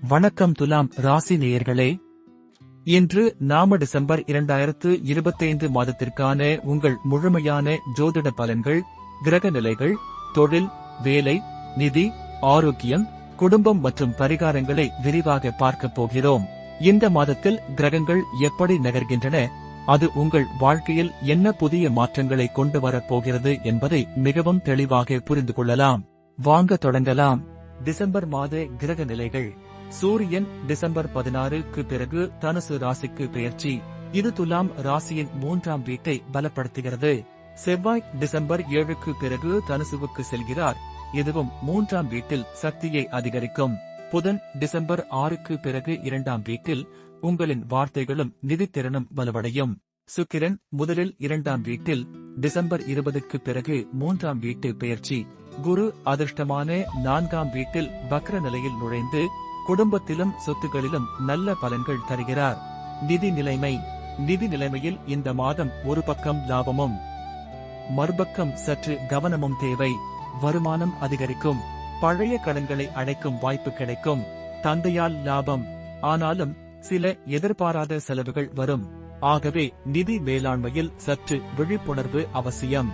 வணக்கம் துலாம் ராசி நேயர்களே. இன்று நாம டிசம்பர் இரண்டாயிரத்து இருபத்தைந்து மாதத்திற்கான உங்கள் முழுமையான ஜோதிட பலன்கள் கிரக நிலைகள் தொழில் வேலை நிதி ஆரோக்கியம் குடும்பம் மற்றும் பரிகாரங்களை விரிவாக பார்க்கப் போகிறோம். இந்த மாதத்தில் கிரகங்கள் எப்படி நகர்கின்றன அது உங்கள் வாழ்க்கையில் என்ன புதிய மாற்றங்களை கொண்டு வரப் போகிறது என்பதை மிகவும் தெளிவாக புரிந்து கொள்ளலாம். வாங்க தொடங்கலாம். டிசம்பர் மாத கிரக நிலைகள். சூரியன் டிசம்பர் பதினாறுக்கு பிறகு தனுசு ராசிக்கு பெயர்ச்சி. இது துலாம் ராசியின் மூன்றாம் வீட்டை பலப்படுத்துகிறது. செவ்வாய் டிசம்பர் ஏழுக்கு பிறகு தனுசுவுக்கு செல்கிறார். இதுவும் மூன்றாம் வீட்டில் சக்தியை அதிகரிக்கும். புதன் டிசம்பர் ஆறுக்கு பிறகு இரண்டாம் வீட்டில் உங்களின் வார்த்தைகளும் நிதித்திறனும் வலுவடையும். சுக்கிரன் முதலில் இரண்டாம் வீட்டில் டிசம்பர் இருபதுக்கு பிறகு மூன்றாம் வீட்டு பெயர்ச்சி. குரு அதிர்ஷ்டமான நான்காம் வீட்டில் வக்ர நிலையில் நுழைந்து குடும்பத்திலும் சொத்துகளிலும் நல்ல பலன்கள் தருகிறார். நிதி நிலைமை. நிதி நிலைமையில் இந்த மாதம் ஒரு பக்கம் லாபமும் மறுபக்கம் சற்று கவனமும் தேவை. வருமானம் அதிகரிக்கும். பழைய கடன்களை அடைக்கும் வாய்ப்பு கிடைக்கும். தந்தையால் லாபம். ஆனாலும் சில எதிர்பாராத செலவுகள் வரும். ஆகவே நிதி மேலாண்மையில் சற்று விழிப்புணர்வு அவசியம்.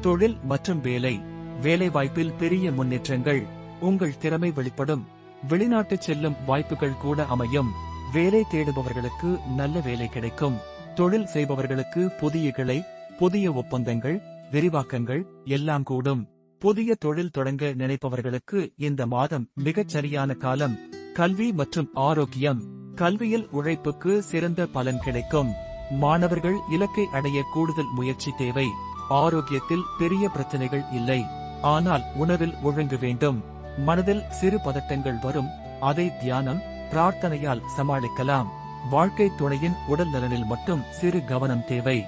தொழில் மற்றும் வேலை. வேலைவாய்ப்பில் பெரிய முன்னேற்றங்கள். உங்கள் திறமை வெளிப்படும். வெளிநாட்டு செல்லும் வாய்ப்புகள் கூட அமையும். வேலை தேடுபவர்களுக்கு நல்ல வேலை கிடைக்கும். தொழில் செய்பவர்களுக்கு புதிய கிளை புதிய ஒப்பந்தங்கள் விரிவாக்கங்கள் எல்லாம் கூடும். புதிய தொழில் தொடங்க நினைப்பவர்களுக்கு இந்த மாதம் மிகச் சரியான காலம். கல்வி மற்றும் ஆரோக்கியம். கல்வியில் உழைப்புக்கு சிறந்த பலன் கிடைக்கும். மாணவர்கள் இலக்கை அடைய கூடுதல் முயற்சி தேவை. ஆரோக்கியத்தில் பெரிய பிரச்சனைகள் இல்லை. ஆனால் உணவில் ஒழுங்கு வேண்டும். மனதில் சிறு பதட்டங்கள் வரும். அதை தியானம் பிரார்த்தனையால் சமாளிக்கலாம். வாழ்க்கை துணையின் உடல் நலனில் மட்டும் சிறு கவனம் தேவை.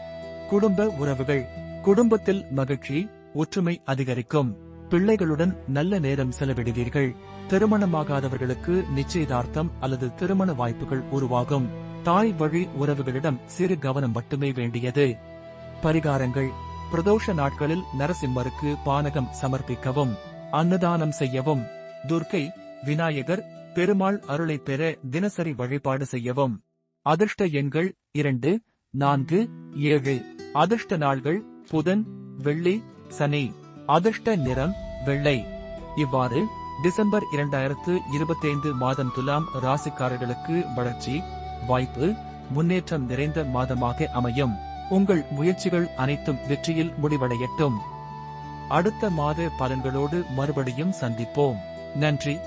குடும்ப உறவுகள் குடும்பத்தில் மகிழ்ச்சி ஒற்றுமை அதிகரிக்கும். பிள்ளைகளுடன் நல்ல நேரம் செலவிடுவீர்கள். திருமணமாகாதவர்களுக்கு நிச்சயதார்த்தம் அல்லது திருமண வாய்ப்புகள் உருவாகும். தாய் வழி உறவுகளிடம் சிறு கவனம் மட்டுமே வேண்டியது. பரிகாரங்கள் பிரதோஷ நாட்களில் நரசிம்மருக்கு பானகம் சமர்ப்பிக்கவும். அன்னதானம் செய்யவும் துர்க்கை விநாயகர் பெருமாள் அருளை பெற தினசரி வழிபாடு செய்யவும். அதிர்ஷ்ட எண்கள் இரண்டு நான்கு ஏழு. அதிர்ஷ்ட நாள்கள் புதன் வெள்ளி சனி. அதிர்ஷ்ட நிறம் வெள்ளை. இவ்வாறு டிசம்பர் இரண்டாயிரத்து இருபத்தைந்து மாதம் துலாம் ராசிக்காரர்களுக்கு வளர்ச்சி வாய்ப்பு முன்னேற்றம் நிறைந்த மாதமாக அமையும். உங்கள் முயற்சிகள் அனைத்தும் வெற்றியில் முடிவடையட்டும். அடுத்த மாத பலன்களோடு மறுபடியும் சந்திப்போம். நன்றி.